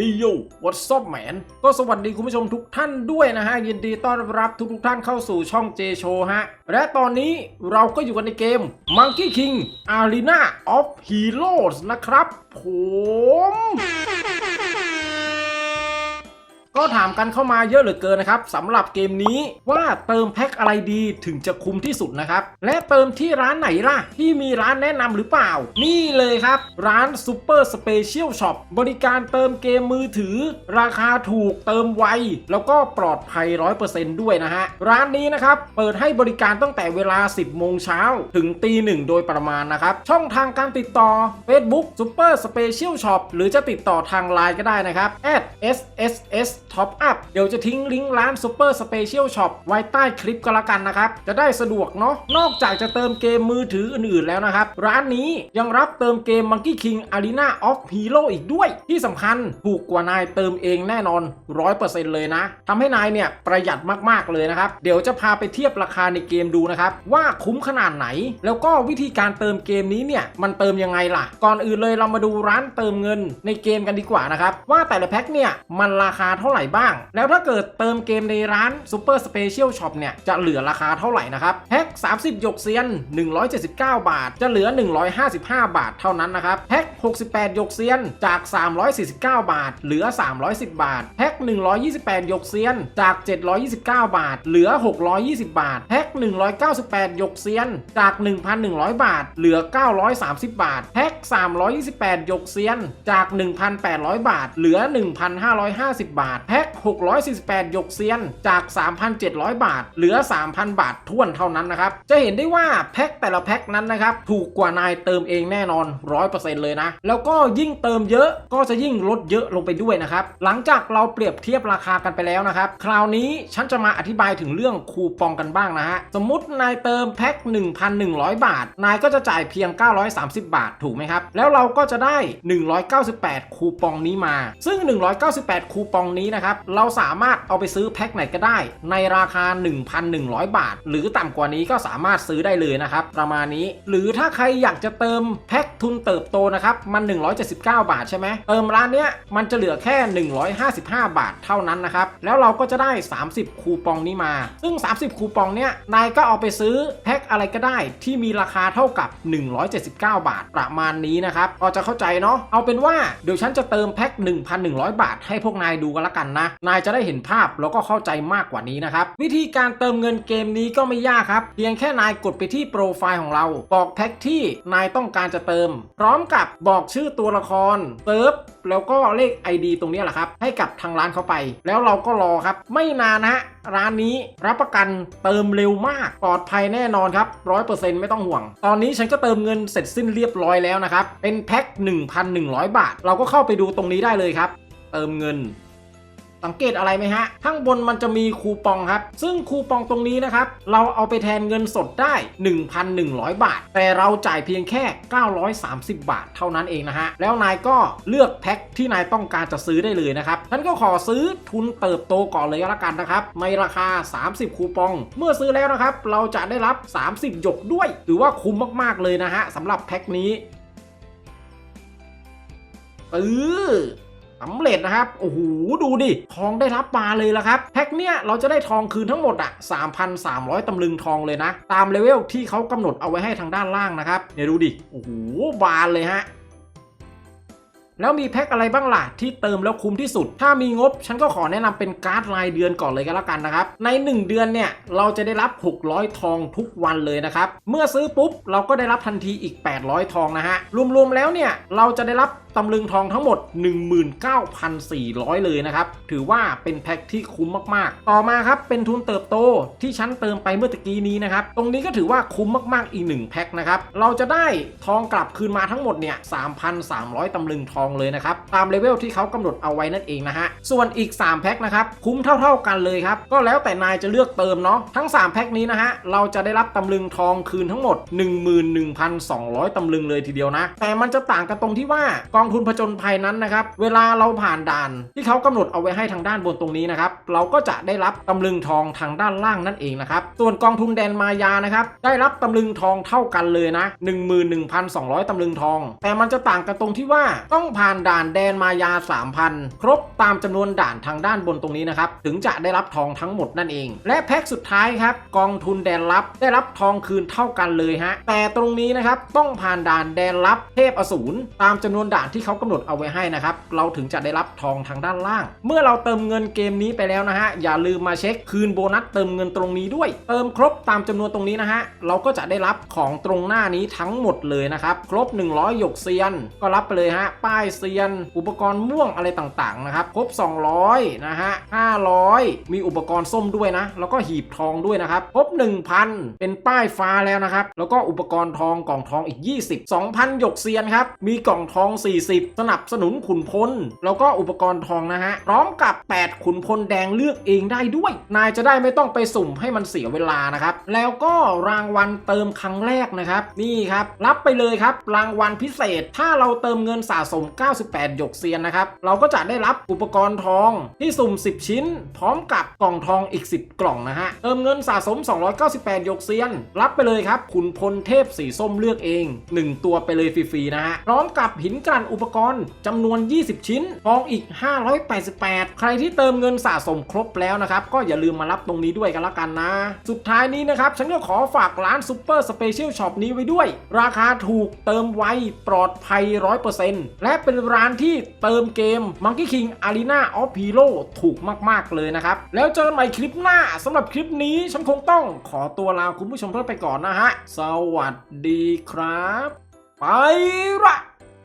ฮิโย what's up man ก็สวัสดีคุณผู้ชมทุกท่านด้วยนะฮะ ยินดีต้อนรับทุกทุกๆท่านเข้าสู่ช่องเจโชฮะ และตอนนี้เราก็อยู่กันในเกม Monkey King Arena of Heroes นะครับ ผม ก็ถามกันเข้ามาเยอะเหลือเกินนะครับสำหรับเกมนี้ว่าเติมแพ็คอะไรดีถึงจะคุ้มที่สุดนะครับ และเติมที่ร้านไหนล่ะ ที่มีร้านแนะนำหรือเปล่า นี่เลยครับ ร้าน Super Special Shop บริการเติมเกมมือถือ ราคาถูกเติมไว แล้วก็ปลอดภัย 100%ด้วยนะฮะ ร้านนี้นะครับ เปิดให้บริการตั้งแต่เวลา 10 โมงเช้าถึงตีหนึ่งโดยประมาณนะครับ ช่องทางการติดต่อ Facebook Super Special Shop หรือจะติดต่อทางไลน์ก็ได้นะครับ s s s @sss Top Up เดี๋ยวจะทิ้งลิงก์ร้าน Super Special Shop ไว้ใต้คลิปก็แล้วกันนะครับ จะได้สะดวกเนาะนอกจากจะเติมเกมมือถืออื่นๆแล้วนะครับ ร้านนี้ยังรับเติมเกม Monkey King Arena of Hero อีกด้วย ที่สำคัญถูกกว่านายเติมเองแน่นอน 100%เลยนะทำให้นายเนี่ยประหยัดมากๆเลยนะครับ เดี๋ยวจะพาไปเทียบราคาในเกมดูนะครับ ว่าคุ้มขนาดไหน แล้วก็วิธีการเติมเกมนี้เนี่ยมันเติมยังไงล่ะ ก่อนอื่นเลยเรามาดูร้านเติมเงินในเกมกันดีกว่านะครับว่าแต่ละแพ็คเนี่ยมันราคาเท่าไหร่ไหร่บ้าง แล้วถ้าเกิดเติมเกมในร้าน Super Special Shop เนี่ย จะเหลือราคาเท่าไหร่นะครับแพ็ค30 หยกเซียน 179 บาท จะเหลือ 155 บาทเท่านั้นนะครับแพ็ค68 หยกเซียนจาก 349 บาท เหลือ 310 บาทแพ็ค128 หยกเซียนจาก 729 บาท เหลือ 620 บาทแพ็ค198 หยกเซียนจาก 1,100 บาท เหลือ 930 บาทแพ็ค328 หยกเซียนจาก 1,800 บาท เหลือ 1,550 บาทแพ็ค648 หยกเซียนจาก 3,700 บาท เหลือ 3,000 บาทท่วนเท่านั้นนะครับ จะเห็นได้ว่าแพ็คแต่ละแพ็คนั้นนะครับ ถูกกว่านายเติมเองแน่นอน 100%เลยนะ แล้วก็ยิ่งเติมเยอะก็จะยิ่งลดเยอะลงไปด้วยนะครับ หลังจากเราเปรียบเทียบราคากันไปแล้วนะครับ คราวนี้ฉันจะมาอธิบายถึงเรื่องคูปองกันบ้างนะฮะ สมมตินายเติมแพ็ค 1,100 บาท นายก็จะจ่ายเพียง 930 บาทถูกไหมครับ แล้วเราก็จะได้ 198 คูปองนี้มา ซึ่ง 198 คูปองนี้นะครับ เราสามารถเอาไปซื้อแพ็คไหนก็ได้ ในราคา 1,100 บาท หรือต่ำกว่านี้ก็สามารถซื้อได้เลยนะครับ ประมาณนี้ หรือถ้าใครอยากจะเติมแพ็คทุนเติบโตนะครับ มัน 179 บาทใช่ไหมเติมร้านเนี้ยมันจะเหลือแค่ 155 บาทเท่านั้นนะครับ แล้วเราก็จะได้ 30 คูปองนี้มา ซึ่ง 30 คูปองเนี้ยนายก็เอาไปซื้อแพ็คอะไรก็ได้ที่มีราคาเท่ากับ 179 บาทประมาณนี้นะครับพอจะเข้าใจเนาะเอาเป็นว่าเดี๋ยวฉันจะเติมแพ็ค1,100 บาทให้พวกนายดูกันละกันนะ นายจะได้เห็นภาพแล้วก็เข้าใจมากกว่านี้นะครับ วิธีการเติมเงินเกมนี้ก็ไม่ยากครับ เพียงแค่นายกดไปที่โปรไฟล์ของเรา บอกแพ็คที่นายต้องการจะเติม พร้อมกับบอกชื่อตัวละครเติร์ฟแล้วก็เลข ID ตรงนี้แหละครับ ให้กับทางร้านเขาไป แล้วเราก็รอครับ ไม่นานนะฮะร้านนี้รับประกันเติมเร็วมาก ปลอดภัยแน่นอนครับร้อยเปอร์เซ็นต์ไม่ต้องห่วง ตอนนี้ฉันก็เติมเงินเสร็จสิ้นเรียบร้อยแล้วนะครับ เป็นแพ็ค1,100 บาท เราก็เข้าไปดูตรงนี้ได้เลยครับ เติมเงิน สังเกตอะไรไหมฮะ ข้างบนมันจะมีคูปองครับ ซึ่งคูปองตรงนี้นะครับ เราเอาไปแทนเงินสดได้ 1,100 บาท แต่เราจ่ายเพียงแค่ 930 บาทเท่านั้นเองนะฮะ แล้วนายก็เลือกแพ็คที่นายต้องการจะซื้อได้เลยนะครับฉันก็ขอซื้อทุนเติบโตก่อนเลยก็แล้วกันนะครับ ในราคา 30 คูปอง เมื่อซื้อแล้วนะครับ เราจะได้รับ 30 หยกด้วย ถือว่าคุ้มมากๆเลยนะฮะสำหรับแพ็คนี้เออ สำเร็จนะครับโอ้โหดูดิทองได้รับมาเลยละครับแพ็คเนี้ยเราจะได้ทองคืนทั้งหมดอะ3,300 ตำลึงทองเลยนะ ตามเลเวลที่เขากำหนดเอาไว้ให้ทางด้านล่างนะครับเนี่ยดูดิโอ้โหบานเลยฮะ แล้วมีแพ็คอะไรบ้างล่ะที่เติมแล้วคุ้มที่สุด ถ้ามีงบฉันก็ขอแนะนำเป็นการ์ดรายเดือนก่อนเลยก็แล้วกันนะครับ ใน 1 เดือนเนี่ยเราจะได้รับ 600 ทองทุกวันเลยนะครับ เมื่อซื้อปุ๊บเราก็ได้รับทันทีอีก 800 ทองนะฮะ รวมๆแล้วเนี่ยเราจะได้รับตำลึงทองทั้งหมด 19,400 เลยนะครับ ถือว่าเป็นแพ็คที่คุ้มมากๆ ต่อมาครับเป็นทุนเติบโตที่ฉันเติมไปเมื่อตะกี้นี้นะครับ ตรงนี้ก็ถือว่าคุ้มมากๆอีกหนึ่งแพ็คนะครับ เราจะได้ทองกลับคืนมาทั้งหมดเนี่ย 3,300 ตำลึงทองเลยนะครับ ตามเลเวลที่เขากำหนดเอาไว้นั่นเองนะฮะ ส่วนอีก 3 แพ็คนะครับ คุ้มเท่า ๆกันเลยครับ ก็แล้วแต่นายจะเลือกเติมเนาะ ทั้ง 3 แพ็คนี้นะฮะ เราจะได้รับตำลึงทองคืนทั้งหมด 11,200ตำลึงเลยทีเดียวนะ แต่มันจะต่างกันตรงที่ว่ากองทุนผจญภัยนั้นนะครับ เวลาเราผ่านด่าน ที่เขากำหนดเอาไว้ให้ทางด้านบนตรงนี้นะครับ เราก็จะได้รับตำลึงทองทางด้านล่างนั่นเองนะครับ ส่วนกองทุนแดนมายานะครับ ได้รับตำลึงทองเท่ากันเลยนะ 11,200ตำลึงทอง แต่มันจะต่างกันตรงที่ว่าต้องผ่านด่านแดนมายา 3,000 ครบตามจำนวนด่านทางด้านบนตรงนี้นะครับ ถึงจะได้รับทองทั้งหมดนั่นเอง และแพ็คสุดท้ายครับ กองทุนแดนลับได้รับทองคืนเท่ากันเลยฮะ แต่ตรงนี้นะครับ ต้องผ่านด่านแดนลับเทพอสูรตามจำนวนด่านที่เขากำหนดเอาไว้ให้นะครับ เราถึงจะได้รับทองทางด้านล่าง เมื่อเราเติมเงินเกมนี้ไปแล้วนะฮะ อย่าลืมมาเช็คคืนโบนัสเติมเงินตรงนี้ด้วย เติมครบตามจำนวนตรงนี้นะฮะ เราก็จะได้รับของตรงหน้านี้ทั้งหมดเลยนะครับ ครบ 100 หยกเซียน ก็รับไปเลยฮะ ป้ายเซียน อุปกรณ์ม่วงอะไรต่างๆนะครับครบ 200 นะฮะ 500 มีอุปกรณ์ส้มด้วยนะ แล้วก็หีบทองด้วยนะครับครบ 1,000 เป็นป้ายฟ้าแล้วนะครับ แล้วก็อุปกรณ์ทองกล่องทองอีก 20 2,000 หยกเซียนครับ มีกล่องทอง 40 สนับสนุนขุนพล แล้วก็อุปกรณ์ทองนะฮะ พร้อมกับ 8 ขุนพลแดงเลือกเองได้ด้วย นายจะได้ไม่ต้องไปสุ่มให้มันเสียเวลานะครับ แล้วก็รางวัลเติมครั้งแรกนะครับ นี่ครับ รับไปเลยครับ รางวัลพิเศษ ถ้าเราเติมเงินสะสม98 หยกเซียนนะครับ เราก็จะได้รับอุปกรณ์ทองที่สุ่ม 10 ชิ้น พร้อมกับกล่องทองอีก 10 กล่องนะฮะ เติมเงินสะสม 298 หยกเซียน รับไปเลยครับขุนพลเทพสีส้มเลือกเอง 1 ตัวไปเลยฟรีๆนะฮะ พร้อมกับหินกลั่นอุปกรณ์จำนวน 20 ชิ้น ทองอีก 588 ใครที่เติมเงินสะสมครบแล้วนะครับ ก็อย่าลืมมารับตรงนี้ด้วยกันละกันนะ สุดท้ายนี้นะครับ ฉันก็ขอฝากร้านซูเปอร์สเปเชียลช็อปนี้ไว้ด้วย ราคาถูกเติมไวปลอดภัย 100%และเป็นร้านที่เติมเกม Monkey King Arena of Hero ถูกมาก ๆ เลยนะครับ แล้วเจอกันใหม่คลิปหน้าสำหรับคลิปนี้ฉันคงต้องขอตัวลาคุณผู้ชมเพื่อไปก่อนนะฮะ สวัสดีครับ ไปละ